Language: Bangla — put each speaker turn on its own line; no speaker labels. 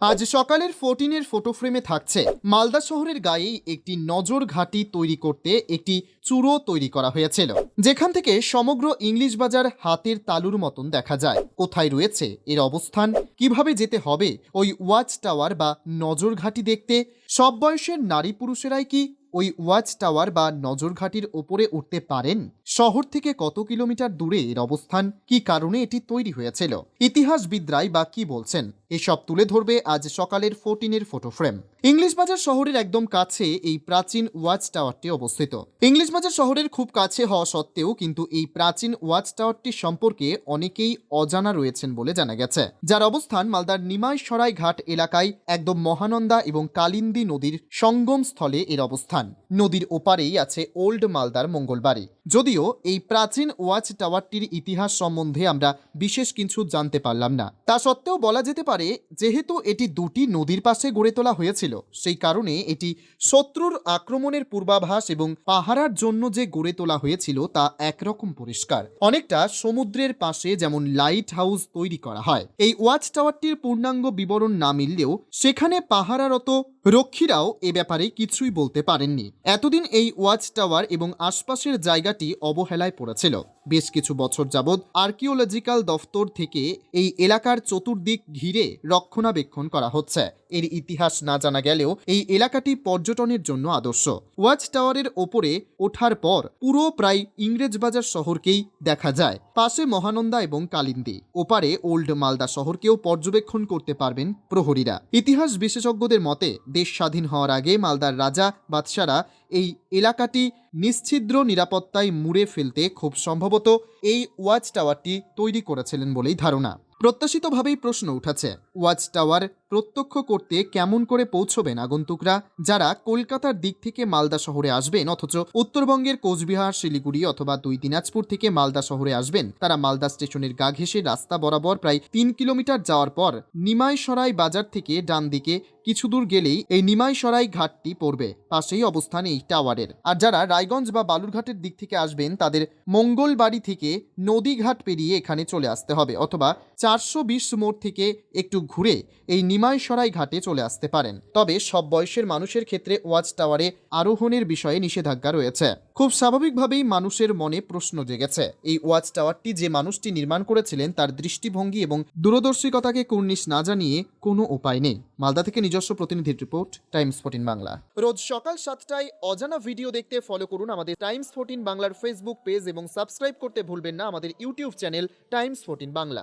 আজ সকালের ফোরটিনের ফটো ফ্রেমে থাকছে। মালদা শহরের গায়েই একটি নজর ঘাঁটি তৈরি করতে একটি চূড়ো তৈরি করা হয়েছিল। যেখান থেকে সমগ্র ইংলিশ বাজার হাতের তালুর মতন দেখা যায়। কোথায় রয়েছে, এর অবস্থান, কীভাবে যেতে হবে, ওই ওয়াচ টাওয়ার বা নজর ঘাঁটি দেখতে, সব বয়সের নারী পুরুষেরাই কি ওই ওয়াচ টাওয়ার বা নজরঘাটির ওপরে উঠতে পারেন? শহর থেকে কত কিলোমিটার দূরে এর অবস্থান? কি কারণে এটি তৈরি হয়েছিল? ইতিহাসবিদরাই বা কি বলছেন? এসব তুলে ধরবে আজ সকালের ফোরটিনের ফটো ফ্রেম ইংলিশ বাজার শহরের একদম কাছে এই প্রাচীন ওয়াচ টাওয়ারটি অবস্থিত। ইংলিশ বাজার শহরের খুব কাছে হওয়া সত্ত্বেও কিন্তু এই প্রাচীন ওয়াচ টাওয়ারটি সম্পর্কে অনেকেই অজানা রয়েছেন বলে জানা গেছে। যার অবস্থান মালদার নিমাই সরাই ঘাট এলাকায় একদম মহানন্দা এবং কালিন্দী নদীর সঙ্গম স্থলে এর অবস্থান। নদীর ওপারেই আছে ওল্ড মালদার মঙ্গলবাড়ি। যদিও এই প্রাচীন ওয়াচ টাওয়ারটির ইতিহাস সম্বন্ধে আমরা বিশেষ কিছু জানতে পারলাম না। তা সত্ত্বেও বলা যেতে পারে যেহেতু এটি দুটি নদীর পাশে গড়ে তোলা হয়েছিল, সেই কারণে এটি শত্রুর আক্রমণের পূর্বাভাস এবং পাহারার জন্য যে গড়ে তোলা হয়েছিল তা একরকম পরিষ্কার। অনেকটা সমুদ্রের পাশে যেমন লাইট হাউস তৈরি করা হয়। এই ওয়াচ টাওয়ারটির পূর্ণাঙ্গ বিবরণ না মিললেও সেখানে পাহারারত রক্ষীরাও এ ব্যাপারে কিছুই বলতে পারেননি। এতদিন এই ওয়াচ টাওয়ার এবং আশপাশের জায়গাটি অবহেলায় পড়েছিল। বেশ কিছু বছর যাবৎ আর্কিওলজিক্যাল দফতর থেকে এই এলাকার চতুর্দিক ঘিরে রক্ষণাবেক্ষণ করা হচ্ছে। এর ইতিহাস না জানা গেলেও এই এলাকাটি পর্যটনের জন্য আদর্শ। ওয়াচ টাওয়ারের ওপরে ওঠার পর পুরো প্রায় ইংরেজবাজার শহরকেই দেখা যায়। পাশে মহানন্দা এবং কালিন্দী। ওপারে ওল্ড মালদা শহরকেও পর্যবেক্ষণ করতে পারবেন প্রহরীরা। ইতিহাস বিশেষজ্ঞদের মতে, দেশ স্বাধীন হওয়ার আগে মালদার রাজা, বাদশারা এই এলাকাটি নিশ্ছিদ্র নিরাপত্তায় মুড়ে ফেলতে খুব সম্ভবত এই ওয়াচ টাওয়ারটি তৈরি করেছিলেন বলেই ধারণা। প্রত্যাশিতভাবেই প্রশ্ন উঠেছে। ওয়াচ টাওয়ার প্রত্যক্ষ করতে কেমন করে পৌঁছবেন আগন্তুকরা? যারা কলকাতার দিক থেকে মালদা শহরে আসবেন, অথচ উত্তরবঙ্গের কোচবিহার, শিলিগুড়ি অথবা দুই দিনাজপুর থেকে মালদা শহরে আসবেন, তারা মালদা স্টেশনের গা ঘেঁষে রাস্তা বরাবর প্রায় তিন কিলোমিটার যাওয়ার পর নিমাইসরাই বাজার থেকে ডান দিকে কিছু দূর গেলেই এই নিমাইসরাই ঘাটটি পড়বে। পাশেই অবস্থান এই টাওয়ারের। আর যারা রায়গঞ্জ বা বালুরঘাটের দিক থেকে আসবেন, তাদের মঙ্গলবাড়ি থেকে নদীঘাট পেরিয়ে এখানে চলে আসতে হবে, অথবা চারশো বিশ মোড় থেকে একটু ঘুরে এই নিমাইসরাই ঘাটে চলে আসতে পারেন। তবে সব বয়সের মানুষের ক্ষেত্রে ওয়াচ টাওয়ারে আরোহণের বিষয়ে নিষেধাজ্ঞা রয়েছে। খুব স্বাভাবিকভাবেই মানুষের মনে প্রশ্ন জেগেছে। এই ওয়াচ টাওয়ারটি যে মানুষটি নির্মাণ করেছিলেন তার দৃষ্টিভঙ্গি এবং দূরদর্শিকতাকে কুর্নিশ না জানিয়ে কোনো উপায় নেই। মালদা থেকে নিজস্ব প্রতিনিধির রিপোর্ট, টাইমস ফোর্টিন বাংলা। রোজ সকাল সাতটায় অজানা ভিডিও দেখতে ফলো করুন আমাদের টাইমস ফোর্টিন বাংলার ফেসবুক পেজ এবং সাবস্ক্রাইব করতে ভুলবেন না আমাদের YouTube channel Times fourteen Bangla.